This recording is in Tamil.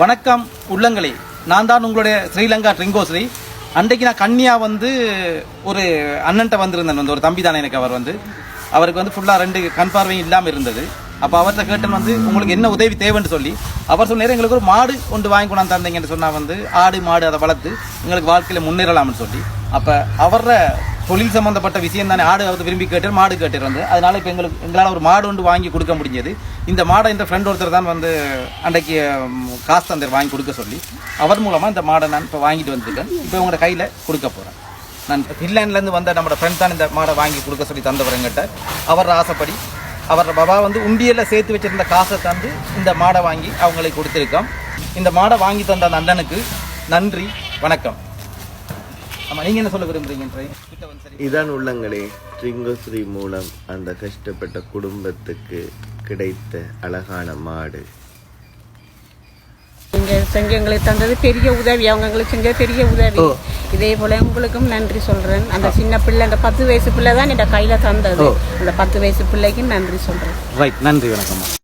வணக்கம் உள்ளங்களே. நான் தான் உங்களுடைய ஸ்ரீலங்கா ட்ரிங்கோஸ்ரீ அன்றைக்கு நான் கன்னியா வந்து ஒரு அண்ணன்ட்ட வந்திருந்தேன். வந்து ஒரு தம்பி தானே எனக்கு அவர் வந்து. அவருக்கு வந்து ஃபுல்லாக ரெண்டு கண் பார்வையும் இல்லாமல் இருந்தது. அப்போ அவர்கிட்ட கேட்டேன் வந்து உங்களுக்கு என்ன உதவி தேவைன்னு சொல்லி. அவர் சொன்னார் எங்களுக்கு ஒரு மாடு கொண்டு வாங்கி கொண்டாந்து தந்தீங்கன்னு சொன்னால் வந்து ஆடு மாடு அதை வளர்த்து எங்களுக்கு வாழ்க்கையில் முன்னேறலாம்னு சொல்லி. அப்போ அவர தொழில் சம்பந்தப்பட்ட விஷயம் தானே. ஆடு அவர் விரும்பி கேட்டார் மாடு கேட்டார் வந்து. அதனால இப்போ எங்களுக்கு எங்களால் ஒரு மாடு ஒன்று வாங்கி கொடுக்க முடிஞ்சது. இந்த மாடை இந்த ஃப்ரெண்ட் ஒருத்தர் தான் வந்து அன்றைக்கு காசு தந்தர் வாங்கி கொடுக்க சொல்லி அவர் மூலமாக இந்த மாடை நான் இப்போ வாங்கிட்டு வந்திருக்கேன். இப்போ உங்களோட கையில் கொடுக்க போகிறேன் நான் ஃபின்லாண்ட்லேருந்து வந்த நம்மளோட ஃப்ரெண்ட் தான் இந்த மாடை வாங்கி கொடுக்க சொல்லி தந்தவர் எங்கிட்ட அவர் ஆசைப்படி அவர் பாபா வந்து உண்டியலில் சேர்த்து வச்சிருந்த காசை தந்து இந்த மாடை வாங்கி அவங்களுக்கு கொடுத்துருக்கோம். இந்த மாடை வாங்கி தந்த அந்த அண்ணனுக்கு நன்றி வணக்கம். ஆமாம் நீங்கள் என்ன சொல்ல இதான் உள்ளங்களே ட்ரிங்கோஸ்ரீ மூலம் அந்த கஷ்டப்பட்ட குடும்பத்துக்கு கிடைத்த அழகான மாடு. நீங்க செஞ்சு எங்களுக்கு தந்தது பெரிய உதவி. அவங்க எங்களுக்கு செஞ்ச பெரிய உதவி. இதே போல உங்களுக்கும் நன்றி சொல்றேன். அந்த சின்ன பிள்ளை அந்த பத்து வயசு பிள்ளை தான் என் கையில தந்தது. அந்த பத்து வயசு பிள்ளைக்கும் நன்றி சொல்றேன். ரைட் நன்றி வணக்கம்.